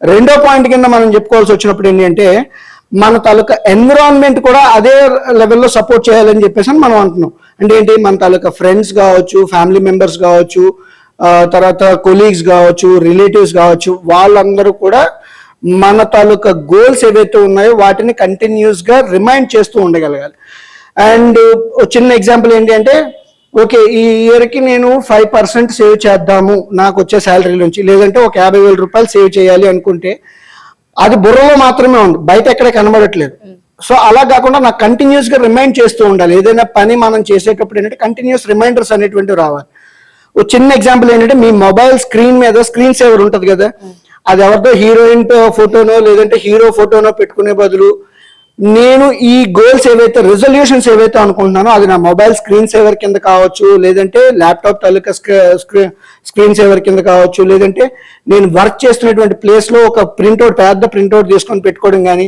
రెండో పాయింట్ కింద మనం చెప్పుకోవాల్సి వచ్చినప్పుడు ఏంటంటే మన తాలూకా ఎన్విరాన్మెంట్ కూడా అదే లెవెల్లో సపోర్ట్ చేయాలని చెప్పేసి అని మనం అంటున్నాం. అంటే ఏంటి? మన తాలూకా ఫ్రెండ్స్ కావచ్చు ఫ్యామిలీ మెంబర్స్ కావచ్చు తర్వాత కొలీగ్స్ కావచ్చు రిలేటివ్స్ కావచ్చు వాళ్ళందరూ కూడా మన తాలూకా గోల్స్ ఏవైతే ఉన్నాయో వాటిని కంటిన్యూస్గా రిమైండ్ చేస్తూ ఉండగలగాలి. అండ్ చిన్న ఎగ్జాంపుల్ ఏంటి అంటే ఓకే ఈ ఇయర్కి నేను ఫైవ్ పర్సెంట్ సేవ్ చేద్దాము. నాకు వచ్చే శాలరీ నుంచి. లేదంటే ఒక యాభై వేల రూపాయలు సేవ్ చేయాలి అనుకుంటే అది బుర్రలో మాత్రమే ఉంది బయట ఎక్కడ కనబడట్లేదు. సో అలా కాకుండా నాకు కంటిన్యూస్గా రిమైండ్ చేస్తూ ఉండాలి. ఏదైనా పని మనం చేసేటప్పుడు ఏంటంటే కంటిన్యూస్ రిమైండర్స్ అనేటువంటివి రావాలి. ఒక చిన్న ఎగ్జాంపుల్ ఏంటంటే మీ మొబైల్ స్క్రీన్ మీద స్క్రీన్ సేవర్ ఉంటది కదా. అది ఎవరితో హీరోయిన్ ఫోటోనో లేదంటే హీరో ఫోటోనో పెట్టుకునే బదులు నేను ఈ గోల్స్ ఏవైతే రెజల్యూషన్స్ ఏవైతే అనుకుంటున్నానో అది నా మొబైల్ స్క్రీన్ సేవర్ కింద కావచ్చు లేదంటే ల్యాప్టాప్ తాలూకా స్క్రీన్ సేవర్ కింద కావచ్చు లేదంటే నేను వర్క్ చేస్తున్నటువంటి ప్లేస్లో ఒక ప్రింట్అవుట్ పెద్ద ప్రింట్అవుట్ తీసుకొని పెట్టుకోవడం కానీ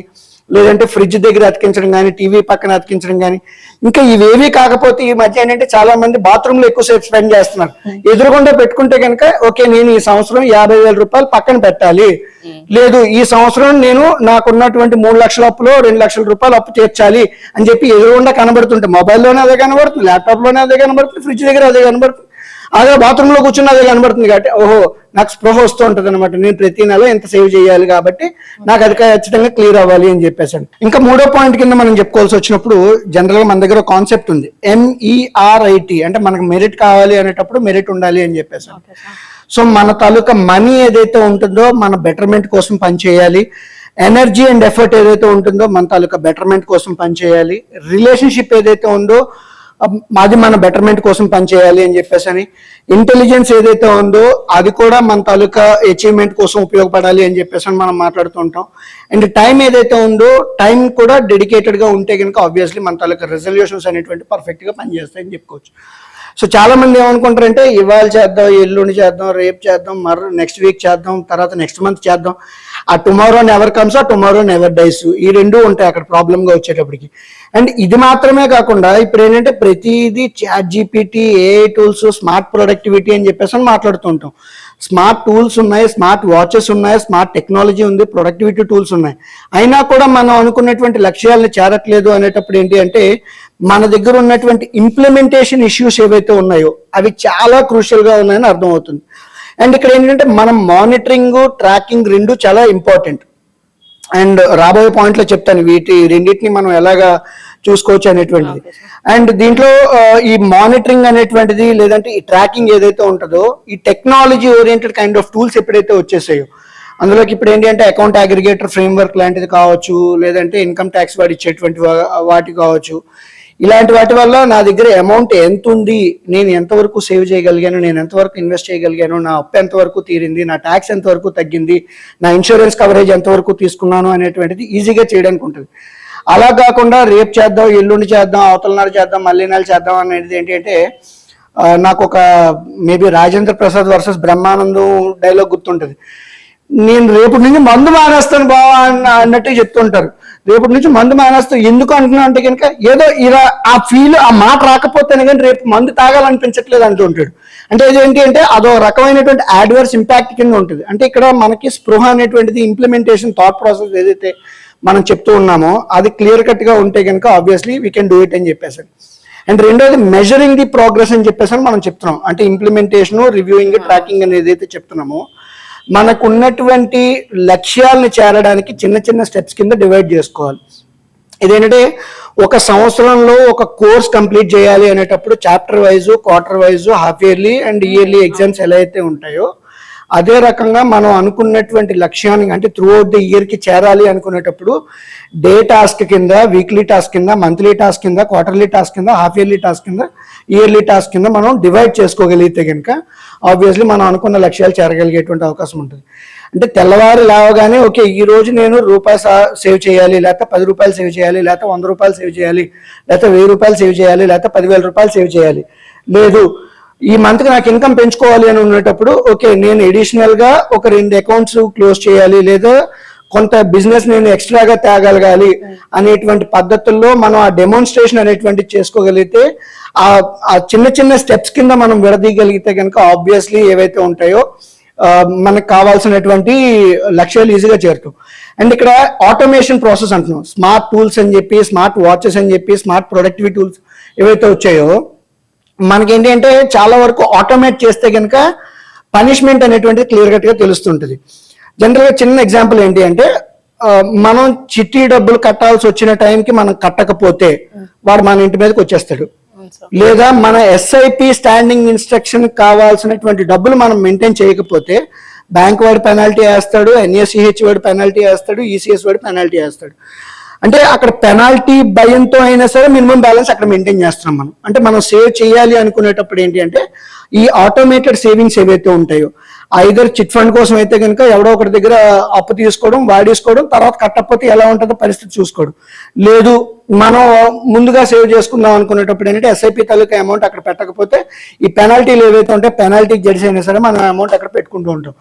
లేదంటే ఫ్రిడ్జ్ దగ్గర అతికించడం కానీ టీవీ పక్కన అతికించడం కానీ ఇంకా ఇవేవి కాకపోతే ఈ మధ్య ఏంటంటే చాలా మంది బాత్రూమ్లో ఎక్కువసేపు స్పెండ్ చేస్తున్నారు. ఎదురుగుండా పెట్టుకుంటే కనుక ఓకే నేను ఈ సంవత్సరం యాభై వేల రూపాయలు పక్కన పెట్టాలి. లేదు ఈ సంవత్సరం నేను నాకున్నటువంటి మూడు లక్షల అప్పులో రెండు లక్షల రూపాయలు అప్పు తీర్చాలి అని చెప్పి ఎదురుగుండా కనబడుతుంటే మొబైల్లోనే అదే కనబడుతుంది ల్యాప్టాప్లోనే అదే కనబడుతుంది ఫ్రిడ్జ్ దగ్గర అదే కనబడుతుంది. అదే బాత్రూమ్లో కూర్చున్న అదే కనబడుతుంది కాబట్టి ఓహో నాకు స్పృహ వస్తూ ఉంటది అనమాట నేను ప్రతి నెల ఎంత సేవ్ చేయాలి కాబట్టి నాకు అది ఖచ్చితంగా క్లియర్ అవ్వాలి అని చెప్పేసాను. ఇంకా మూడో పాయింట్ కింద మనం చెప్పుకోవాల్సి వచ్చినప్పుడు జనరల్గా మన దగ్గర కాన్సెప్ట్ ఉంది. ఎంఈఆర్ఐటి అంటే మనకు మెరిట్ కావాలి అనేటప్పుడు మెరిట్ ఉండాలి అని చెప్పేసాను. సో మన తాలూకా మనీ ఏదైతే ఉంటుందో మన బెటర్మెంట్ కోసం పనిచేయాలి. ఎనర్జీ అండ్ ఎఫర్ట్ ఏదైతే ఉంటుందో మన తాలూకా బెటర్మెంట్ కోసం పనిచేయాలి. రిలేషన్షిప్ ఏదైతే ఉందో మాది మన బెటర్మెంట్ కోసం పనిచేయాలి అని చెప్పేసి అని ఇంటెలిజెన్స్ ఏదైతే ఉందో అది కూడా మన తాలూకా అచీవ్మెంట్ కోసం ఉపయోగపడాలి అని చెప్పేసి అని మనం మాట్లాడుతుంటాం. అండ్ టైం ఏదైతే ఉందో టైం కూడా డెడికేటెడ్గా ఉంటే కనుక ఆబ్వియస్లీ మన తాలూకా రెజల్యూషన్స్ అనేటువంటి పర్ఫెక్ట్గా పనిచేస్తాయని చెప్పుకోవచ్చు. సో చాలా మంది ఏమనుకుంటారంటే ఇవాళ చేద్దాం ఎల్లుండి చేద్దాం రేపు చేద్దాం మరో నెక్స్ట్ వీక్ చేద్దాం తర్వాత నెక్స్ట్ మంత్ చేద్దాం. ఆ టుమారో నెవర్ కమ్స్ ఆ టుమారో నెవర్ డైస్ ఈ రెండు ఉంటాయి అక్కడ ప్రాబ్లమ్గా వచ్చేటప్పటికి. అండ్ ఇది మాత్రమే కాకుండా ఇప్పుడు ఏంటంటే ప్రతిదీ chat GPT AI tools smart productivity అని చెప్పేసి అని మాట్లాడుతుంటాం. స్మార్ట్ టూల్స్ ఉన్నాయి స్మార్ట్ వాచెస్ ఉన్నాయి స్మార్ట్ టెక్నాలజీ ఉంది ప్రొడక్టివిటీ టూల్స్ ఉన్నాయి. అయినా కూడా మనం అనుకున్నటువంటి లక్ష్యాలను చేరట్లేదు అనేటప్పుడు ఏంటి అంటే మన దగ్గర ఉన్నటువంటి ఇంప్లిమెంటేషన్ ఇష్యూస్ ఏవైతే ఉన్నాయో అవి చాలా క్రూషియల్గా ఉన్నాయని అర్థమవుతుంది. అండ్ ఇక్కడ ఏంటంటే మనం మానిటరింగ్ ట్రాకింగ్ రెండు చాలా ఇంపార్టెంట్ అండ్ రాబోయే పాయింట్లో చెప్తాను వీటి రెండింటిని మనం ఎలాగా చూసుకోవచ్చు అనేటువంటిది. అండ్ దీంట్లో ఆ, ఈ మానిటరింగ్ అనేటువంటిది లేదంటే ఈ ట్రాకింగ్ ఏదైతే ఉంటుందో ఈ technology oriented kind of tools ఎప్పుడైతే వచ్చేసాయో అందులోకి ఇప్పుడు ఏంటి అంటే అకౌంట్ అగ్రిగేటర్ ఫ్రేమ్వర్క్ లాంటిది కావచ్చు లేదంటే ఇన్కమ్ ట్యాక్స్ వాడి ఇచ్చేటువంటి వాటి కావచ్చు ఇలాంటి వాటి వల్ల నా దగ్గర అమౌంట్ ఎంత ఉంది? నేను ఎంతవరకు సేవ్ చేయగలిగాను? నేను ఎంతవరకు ఇన్వెస్ట్ చేయగలిగాను? నా అప్పు ఎంతవరకు తీరింది? నా ట్యాక్స్ ఎంతవరకు తగ్గింది? నా ఇన్సూరెన్స్ కవరేజ్ ఎంతవరకు తీసుకున్నాను అనేటువంటిది ఈజీగా చేయడానికి ఉంటుంది. అలా కాకుండా రేపు చేద్దాం ఎల్లుండి చేద్దాం అవతల నాడు చేద్దాం మళ్ళీ నెల చేద్దాం అనేది ఏంటంటే నాకు ఒక maybe Rajendra Prasad versus Brahmanandam dialogue గుర్తుంటుంది. నేను రేపటి నుంచి మందు మానేస్తాను బావా అన్న అన్నట్టు చెప్తుంటారు. రేపటి నుంచి మందు మానేస్తాను ఎందుకు అంటున్నా అంటే కనుక ఏదో ఇలా ఆ ఫీల్ ఆ మాట రాకపోతేనే కానీ రేపు మందు తాగాలనిపించట్లేదు అంటుంటాడు అంటే ఇదేంటి అంటే అదో రకమైనటువంటి యాడ్వర్స్ ఇంపాక్ట్ కింద ఉంటుంది. అంటే ఇక్కడ మనకి స్పృహ అనేటువంటిది ఇంప్లిమెంటేషన్ థాట్ ప్రాసెస్ ఏదైతే మనం చెప్తూ ఉన్నామో అది క్లియర్ కట్గా ఉంటే కనుక obviously we can do it అని చెప్పేసి అండ్ రెండోది మెజరింగ్ ది ప్రోగ్రెస్ అని చెప్పేసి మనం చెప్తున్నాం. అంటే ఇంప్లిమెంటేషన్ రివ్యూయింగ్ ట్రాకింగ్ అనేది ఏదైతే చెప్తున్నామో మనకు ఉన్నటువంటి లక్ష్యాలను చేరడానికి చిన్న చిన్న స్టెప్స్ కింద డివైడ్ చేసుకోవాలి. ఇదేంటంటే ఒక సంవత్సరంలో ఒక కోర్స్ కంప్లీట్ చేయాలి అనేటప్పుడు chapter wise quarter wise half yearly and yearly exams ఎలా అయితే ఉంటాయో అదే రకంగా మనం అనుకున్నటువంటి లక్ష్యాన్ని అంటే త్రూ అవుట్ ది ఇయర్కి చేరాలి అనుకునేటప్పుడు డే టాస్క్ కింద వీక్లీ టాస్క్ కింద మంత్లీ టాస్క్ కింద క్వార్టర్లీ టాస్క్ కింద హాఫ్ ఇయర్లీ టాస్క్ కింద ఇయర్లీ టాస్క్ కింద మనం డివైడ్ చేసుకోగలిగితే కనుక ఆబ్వియస్లీ మనం అనుకున్న లక్ష్యాలు చేరగలిగేటువంటి అవకాశం ఉంటుంది. అంటే తెల్లవారు లేవగానే ఓకే ఈ రోజు నేను రూపాయి సేవ్ చేయాలి లేకపోతే పది రూపాయలు సేవ్ చేయాలి లేకపోతే వంద రూపాయలు సేవ్ చేయాలి లేకపోతే వెయ్యి రూపాయలు సేవ్ చేయాలి లేకపోతే పదివేల రూపాయలు సేవ్ చేయాలి. లేదు ఈ మంత్ నాకు ఇన్కమ్ పెంచుకోవాలి అని ఉండేటప్పుడు ఓకే నేను ఎడిషనల్గా ఒక రెండు అకౌంట్స్ క్లోజ్ చేయాలి లేదా కొంత బిజినెస్ నేను ఎక్స్ట్రాగా తేగలగాలి అనేటువంటి పద్ధతుల్లో మనం ఆ డెమోన్స్ట్రేషన్ అనేటువంటి చేసుకోగలిగితే ఆ ఆ చిన్న చిన్న స్టెప్స్ కింద మనం విడదీయగలిగితే కనుక ఆబ్వియస్లీ ఏవైతే ఉంటాయో మనకు కావాల్సినటువంటి లక్ష్యాలు ఈజీగా చేరుతాం అండ్ ఇక్కడ ఆటోమేషన్ ప్రాసెస్ అంటున్నాం. స్మార్ట్ టూల్స్ అని చెప్పి స్మార్ట్ వాచెస్ అని చెప్పి స్మార్ట్ ప్రొడక్టివిటీ టూల్స్ ఏవైతే వచ్చాయో మనకేంటి అంటే చాలా వరకు ఆటోమేట్ చేస్తే కనుక పనిష్మెంట్ అనేటువంటిది క్లియర్ కట్గా తెలుస్తుంటుంది. జనరల్గా చిన్న ఎగ్జాంపుల్ ఏంటి అంటే మనం చిట్టి డబ్బులు కట్టాల్సి వచ్చిన టైంకి మనం కట్టకపోతే వాడు మన ఇంటి మీదకి వచ్చేస్తాడు. లేదా మన ఎస్ఐపి స్టాండింగ్ ఇన్స్ట్రక్షన్ కావాల్సినటువంటి డబ్బులు మనం మెయింటైన్ చేయకపోతే బ్యాంక్ వాడు పెనాల్టీ వేస్తాడు ఎన్ఎస్సిహెచ్ వాడు పెనాల్టీ వేస్తాడు ఈసీఎస్ వాడు పెనాల్టీ వేస్తాడు. అంటే అక్కడ పెనాల్టీ భయంతో అయినా సరే మినిమం బ్యాలెన్స్ అక్కడ మెయింటైన్ చేస్తున్నాం మనం. అంటే మనం సేవ్ చేయాలి అనుకునేటప్పుడు ఏంటి అంటే ఈ ఆటోమేటెడ్ సేవింగ్స్ ఏవైతే ఉంటాయో ఐదర్ చిట్ ఫండ్ కోసం అయితే కనుక ఎవడో ఒకటి దగ్గర అప్పు తీసుకోవడం వాడేసుకోవడం తర్వాత కట్టకపోతే ఎలా ఉంటుందో పరిస్థితి చూసుకోవడం. లేదు మనం ముందుగా సేవ్ చేసుకుందాం అనుకునేటప్పుడు ఏంటంటే ఎస్ఐపి తాలూకా అమౌంట్ అక్కడ పెట్టకపోతే ఈ పెనాల్టీలు ఏవైతే ఉంటాయో పెనాల్టీకి జడిసి అయినా సరే మనం అమౌంట్ అక్కడ పెట్టుకుంటూ ఉంటాం.